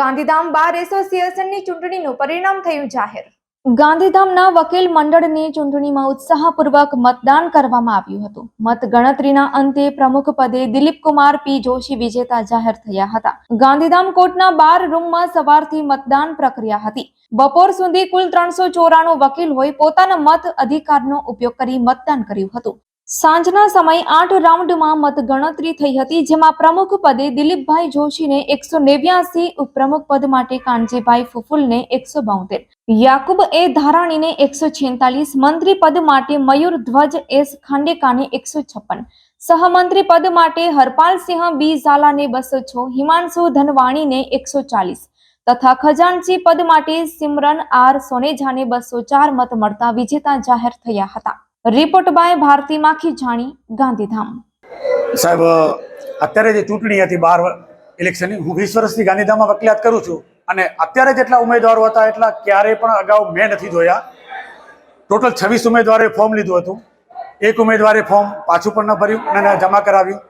ગાંધીધામ બાર એસોસિએશનની ચૂંટણીનું પરિણામ થયું જાહેર. ગાંધીધામના વકીલ મંડળની ચૂંટણીમાં ઉત્સાહપૂર્વક મતદાન કરવામાં આવ્યું હતું. મત ગણતરીના અંતે પ્રમુખ પદે દિલીપ કુમાર પી જોશી વિજેતા જાહેર થયા હતા. ગાંધીધામ કોર્ટના બાર રૂમમાં સવારથી મતદાન પ્રક્રિયા હતી. બપોર સુધી કુલ ત્રણસો ચોરાણું વકીલ હોય પોતાના મત અધિકારનો ઉપયોગ કરી મતદાન કર્યું હતું. સાંજના સમય આઠ રાઉન્ડમાં મતગણતરી થઈ હતી, જેમાં પ્રમુખ પદે દિલીપભાઈ જોશીને એકસો નેવ્યાસી ઉપપ્રમુખ પદ માટે કાનજીભાઈ ફુફુલને એકસો બોતેર. યાકુબ એ ધારાણીને એકસો છેતાલીસ, મંત્રી પદ માટે મયુર ધ્વજ એસ ખાંડેકાને એકસો છપ્પન. સહમંત્રી પદ માટે હરપાલસિંહ બી ઝાલાને બસો છ, હિમાંશુ ધનવાણીને એકસો ચાલીસ તથા ખજાનચી પદ માટે સિમરન આર સોનેજાને બસો ચાર મત મળતા વિજેતા જાહેર થયા હતા. Report by Bharati Makhijani Gandhidham. સાહેબ, અત્યારે જે ચૂંટણી હતી બાર ઇલેક્શનની હું વીસ વર્ષથી ગાંધીધામમાં વકીલાત કરું છું અને અત્યારે જેટલા ઉમેદવારો હતા, એટલા ક્યારેય પણ અગાઉ મેં નથી જોયા. ટોટલ છવ્વીસ ઉમેદવારોએ ફોર્મ લીધું હતું. એક ઉમેદવારે ફોર્મ પાછું પણ ન ભર્યું અને જમા કરાવ્યું.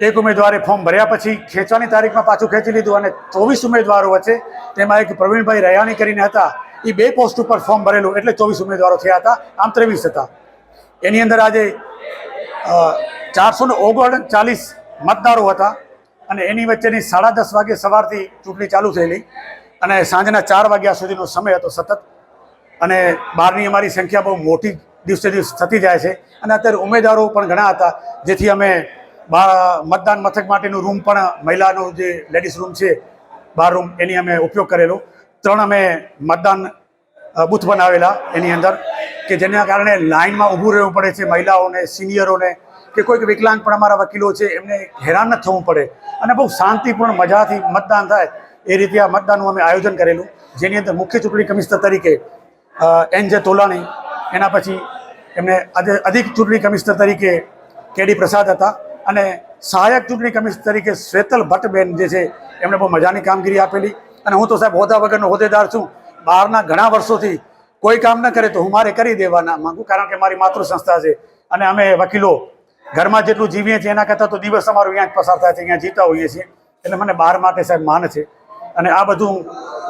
એક ઉમેદવારે ફોર્મ ભર્યા પછી ખેંચવાની તારીખમાં પાછું ખેંચી લીધું અને ચોવીસ ઉમેદવારો વચ્ચે તેમાં એક પ્રવીણભાઈ રયાણી કરીને હતા. એ બે પોસ્ટ ઉપર ફોર્મ ભરેલું, એટલે ચોવીસ ઉમેદવારો થયા હતા. આમ ત્રેવીસ હતા. એની અંદર આજે ચારસો ને ઓગણચાલીસ મતદારો હતા અને એની વચ્ચેની સાડા દસ વાગે સવારથી ચૂંટણી ચાલુ થયેલી અને સાંજના ચાર વાગ્યા સુધીનો સમય હતો સતત. અને બહારની અમારી સંખ્યા બહુ મોટી દિવસે દિવસ થતી જાય છે. અને અત્યારે ઉમેદવારો પણ ઘણા હતા, જેથી અમે મતદાન મથક માટેનું રૂમ પણ, મહિલાનો જે લેડીઝ રૂમ છે, બાર રૂમ એની અમે ઉપયોગ કરેલો. ત્રણ અમે મતદાન બૂથ બનાવેલા એની અંદર. કે જેના કારણે લાઇનમાં ઊભું રહેવું પડે છે મહિલાઓને, સિનિયરોને, કે કોઈક વિકલાંગ પણ અમારા વકીલો છે, એમને હેરાન ન થવું પડે. અને બહુ શાંતિપૂર્ણ મજાથી મતદાન થાય એ રીતે આ મતદાનનું અમે આયોજન કરેલું. જેની અંદર મુખ્ય ચૂંટણી કમિશનર તરીકે એન જે તોલાણી, એના પછી એમને અધિક ચૂંટણી કમિશનર તરીકે કેડી પ્રસાદ હતા અને સહાયક ચૂંટણી કમિશનર તરીકે શ્વેતલ ભટ્ટબેન જે છે, એમણે બહુ મજાની કામગીરી આપેલી. અને હું તો સાહેબ હોદ્દા વગરનો હોદ્દેદાર છું. બહારના ઘણા વર્ષોથી કોઈ કામ ન કરે તો હું મારે કરી દેવાના માંગુ, કારણ કે મારી માતૃ સંસ્થા છે. અને અમે વકીલો ઘરમાં જેટલું જીવીએ છીએ એના કરતાં તો દિવસ અમારો અહીંયા જ પસાર થાય છે, અહીંયા જીતા હોઈએ છીએ. એટલે મને બહાર માટે સાહેબ માન છે. અને આ બધું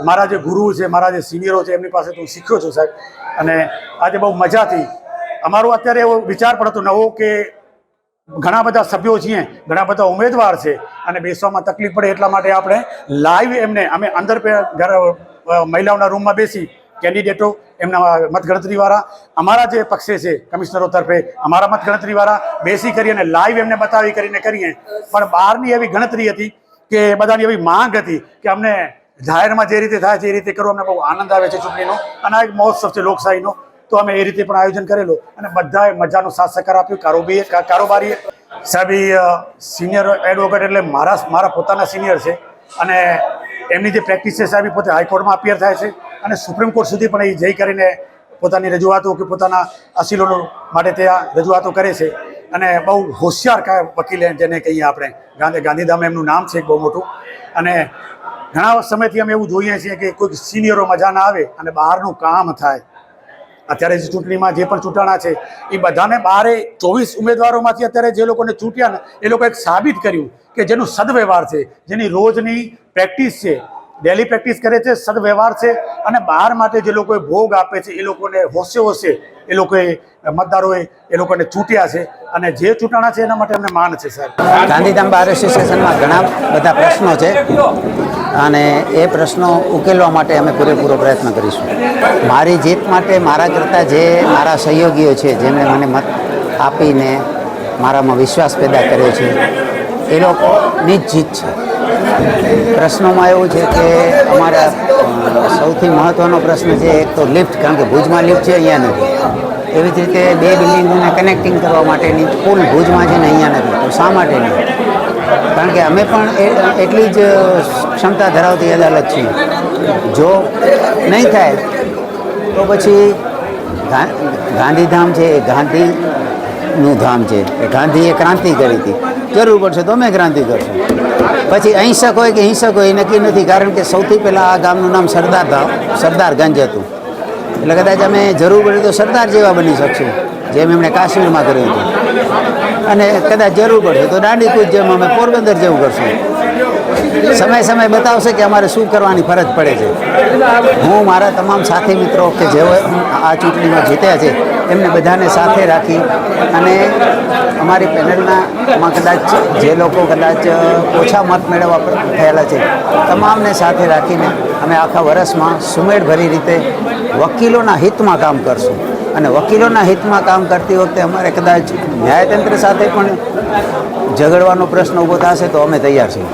મારા જે ગુરુ છે, મારા જે સિનિયરો છે, એમની પાસે હું શીખ્યો છું સાહેબ. અને આજે બહુ મજાથી અમારો અત્યારે એવો વિચાર પડતો નવો કે ઘણા બધા સભ્યો છીએ, ઘણા બધા ઉમેદવાર છે. અને બેસવામાં તકલીફ પડે એટલા માટે આપણે લાઈવ એમને, અમે અંદર મહિલાઓના રૂમમાં બેસી કેન્ડિડેટો, એમના મતગણતરીવાળા, અમારા જે પક્ષે છે, કમિશનરો તરફે અમારા મતગણતરીવાળા બેસી કરી અને લાઈવ એમને બતાવી કરીને કરીએ. પણ બહારની એવી ગણતરી હતી કે બધાની એવી માંગ હતી કે અમને જાહેરમાં જે રીતે થાય છે એ રીતે કરવું, અમને બહુ આનંદ આવે છે ચૂંટણીનો અને આ એક મહોત્સવ છે લોકશાહીનો. તો અમે એ રીતે પણ આયોજન કરેલું અને બધાએ મજાનો સાથ સહકાર આપ્યો, કારોબી કારોબારીએ સાહેબ સિનિયર એડવોકેટ એટલે મારા મારા પોતાના સિનિયર છે અને એમની જે પ્રેક્ટિસ છે સાહેબ, એ પોતે હાઈકોર્ટમાં અપિયર થાય છે અને સુપ્રીમ કોર્ટ સુધી પણ એ જઈ કરીને પોતાની રજૂઆતો કે પોતાના અસીલો માટે ત્યાં રજૂઆતો કરે છે. અને બહુ હોશિયાર વકીલ જેને કહીએ આપણે. ગાંધી, ગાંધીધામ એમનું નામ છે બહુ મોટું. અને ઘણા સમયથી અમે એવું જોઈએ છીએ કે કોઈક સિનિયરો મજા ના આવે અને બહારનું કામ થાય. અત્યારે જે ચૂંટણીમાં જે પણ ચૂંટાણા છે, એ બધાને બારે ચોવીસ ઉમેદવારોમાંથી અત્યારે જે લોકોને ચૂંટ્યા ને, એ લોકોએ સાબિત કર્યું કે જેનું સદવ્યવહાર છે, જેની રોજની પ્રેક્ટિસ છે, ડેલી પ્રેક્ટિસ કરે છે, સદવ્યવહાર છે, અને બહાર માટે જે લોકોએ ભોગ આપે છે, એ લોકોને હોશે હોશે એ લોકોએ, મતદારોએ એ લોકોને ચૂંટ્યા છે, અને જે ચૂંટાણા છે એના માટે એમને માન છે, સાહેબ. ગાંધીધામ બાર એસોસિએશનમાં ઘણા બધા પ્રશ્નો છે. અને એ પ્રશ્નો ઉકેલવા માટે અમે પૂરેપૂરો પ્રયત્ન કરીશું. મારી જીત માટે મારા કરતાં જે મારા સહયોગીઓ છે, જેમણે મને મત આપીને મારામાં વિશ્વાસ પેદા કર્યો છે, એ લોકોની જ જીત છે. પ્રશ્નોમાં એવું છે કે અમારા સૌથી મહત્ત્વનો પ્રશ્ન છે, એક તો લિફ્ટ, કારણ કે ભુજમાં લિફ્ટ છે, અહીંયા નથી. એવી જ રીતે બે બિલ્ડિંગોને કનેક્ટિંગ કરવા માટેની પુલ ભુજમાં છે ને અહીંયા નથી. તો શા માટે નહીં કારણ કે અમે પણ એટલી જ ક્ષમતા ધરાવતી અદાલત છીએ. જો નહીં થાય, તો પછી ગાંધીધામ છે એ ગાંધીનું ધામ છે. એ ગાંધીએ ક્રાંતિ કરી હતી. જરૂર પડશે તો અમે ક્રાંતિ કરશું. પછી અહિંસક હોય કે હિંસક હોય એ નક્કી નથી, કારણ કે સૌથી પહેલાં આ ગામનું નામ સરદાર ધામ સરદારગંજ હતું. એટલે કદાચ અમે જરૂર પડે તો સરદાર જેવા બની શકશું, જેમ એમણે કાશ્મીરમાં કર્યું હતું. અને કદાચ જરૂર પડશે તો દાંડી કૂચ જેમ અમે પોરબંદર જેવું કરશું. સમય સમય બતાવશે કે અમારે શું કરવાની ફરજ પડે છે. હું, મારા તમામ સાથી મિત્રો કે જેઓ આ ચૂંટણીમાં જીત્યા છે, એમને બધાને સાથે રાખી અને અમારી પેનલનામાં કદાચ જે લોકો કદાચ ઓછા મત મેળવવા થયેલા છે, તમામને સાથે રાખીને અમે આખા વર્ષમાં સુમેળભરી રીતે વકીલોના હિતમાં કામ કરશું. અને વકીલોના હિતમાં કામ કરતી વખતે અમારે કદાચ ન્યાયતંત્ર સાથે પણ ઝઘડવાનો પ્રશ્ન ઊભો થશે તો અમે તૈયાર છીએ.